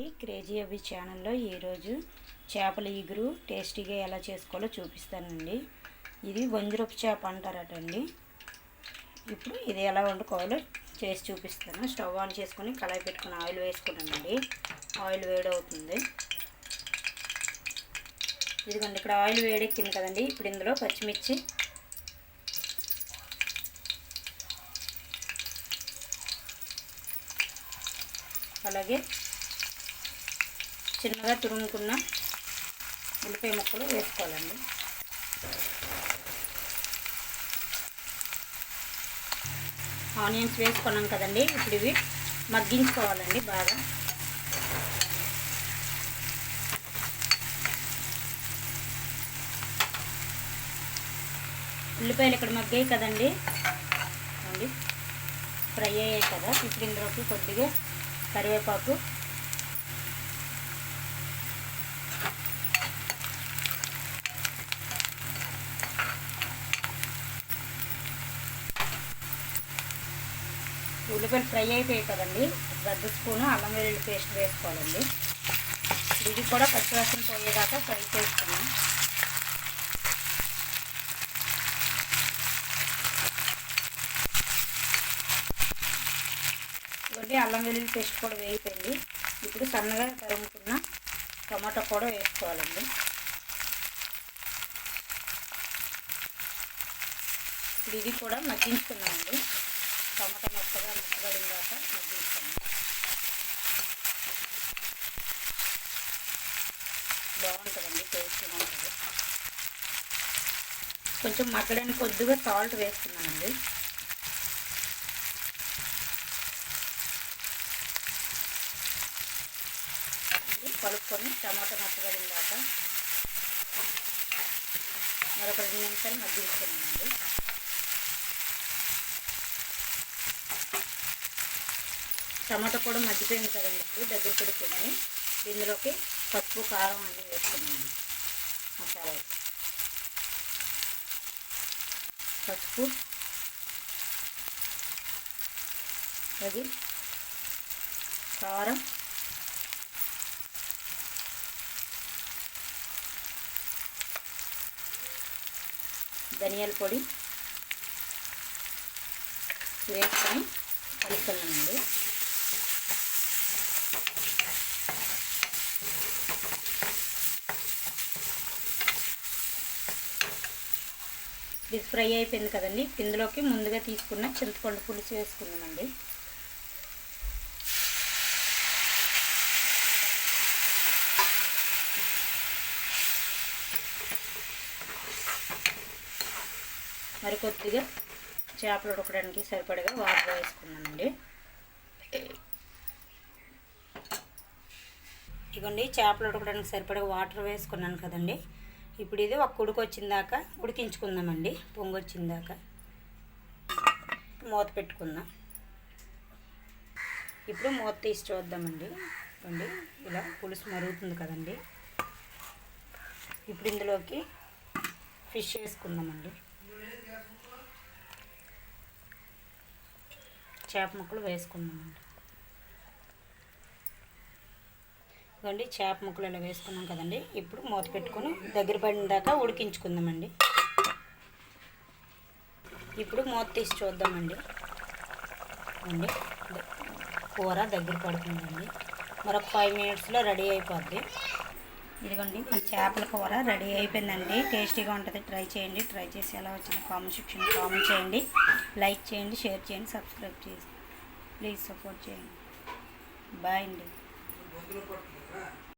ఈ క్రేజీ అవి ఛానల్లో ఈరోజు చేపల ఇగురు టేస్టీగా ఎలా చేసుకోవాలో చూపిస్తానండి. ఇది వంజరపు చేప అంటారటండి. ఇప్పుడు ఇది ఎలా వండుకోవాలో చేసి చూపిస్తాను. స్టవ్ ఆన్ చేసుకొని కళాయి పెట్టుకుని ఆయిల్ వేసుకున్నానండి ఆయిల్ వేడవుతుంది. ఇదిగోండి ఇక్కడ ఆయిల్ వేడెక్కింది కదండి. ఇప్పుడు ఇందులో పచ్చిమిర్చి. అలాగే చిన్నగా తురుముకున్న ఉల్లిపాయ ముక్కలు వేసుకోవాలండి. ఆనియన్స్ వేసుకున్నాం కదండి ఇప్పుడు ఇవి మగ్గించుకోవాలండి బాగా. ఉల్లిపాయలు ఇక్కడ మగ్గాయి కదండి. అండి ఫ్రై అయ్యాయి కదా ఇప్పుడు ఇందులోకి కొద్దిగా కరివేపాకు ఉల్లిపాయలు ఫ్రై అయిపోయాయి కదండి. పెద్ద స్పూను అల్లం వెల్లుల్లి పేస్ట్ వేసుకోవాలండి. ఇది కూడా పచ్చివాసన పోయేదాకా ఫ్రై చేసుకున్నాం ఇవ్వండి అల్లం వెల్లుల్లి పేస్ట్ కూడా వేయిపోయింది ఇప్పుడు సన్నగా తరుముకున్న టమాటో కూడా వేసుకోవాలండి. ఇది కూడా మగ్గించుకున్నామండి టమాటా మెత్తగా మెత్తబడిన దాకా మగ్గించుకున్నాం బాగుంటుందండి టేస్ట్గా ఉంటుంది. కొంచెం మగ్గడానికి కొద్దిగా సాల్ట్ వేస్తున్నానండి. కలుపుకొని టమాటా మెత్తబడిన దాకా మరొక రెండు నిమిషాలు మగ్గించుకున్నానండి. టమాటా కూడా మగ్గిపోయింది కదండి. ఇప్పుడు దగ్గర పెడుతుంది దీనిలోకి పసుపు కారం అన్నీ వేసుకున్నాను. మసాలా పసుపు. అది. కారం. ధనియాల పొడి. వేసుకొని కలుపుకున్నానండి ఇది ఫ్రై అయిపోయింది కదండి. ఇందులోకి ముందుగా తీసుకున్న చింతపండు పులుసు వేసుకున్నామండి మరి కొద్దిగా చేపలు ఉడకడానికి సరిపడగా వాటర్ వేసుకున్నానండి ఇదిగోండి చేపలు ఉడకడానికి సరిపడగా వాటర్ వేసుకున్నాను కదండి. ఇప్పుడు ఇది ఒక ఉడుకు వచ్చిందాక ఉడికించుకుందామండి పొంగు వచ్చిందాక మూత పెట్టుకుందాం. ఇప్పుడు మూత తీసి చూద్దామండి. అండి ఇలా పులుసు మరుగుతుంది కదండి. ఇప్పుడు ఇందులోకి ఫిష్ వేసుకుందామండి. చేప ముక్కలు వేసుకుందామండి. ఇదిగోండి చేప ముక్కలు ఇలా వేసుకున్నాం కదండి. ఇప్పుడు మూత పెట్టుకొని దగ్గర పడిన దాకా ఉడికించుకుందామండి. ఇప్పుడు మూత తీసి చూద్దామండి. అండి కూర దగ్గర పడుతుందండి మరొక ఫైవ్ మినిట్స్లో రెడీ అయిపోద్ది. ఇదిగోండి మన చేపల కూర రెడీ అయిపోయిందండి. టేస్టీగా ఉంటుంది. ట్రై చేయండి. ట్రై చేసి ఎలా వచ్చింది కామెంట్ సెక్షన్ కామెంట్ చేయండి. లైక్ చేయండి షేర్ చేయండి సబ్స్క్రైబ్ చేసి ప్లీజ్ సపోర్ట్ చేయండి. బాయ్ అండి. Right.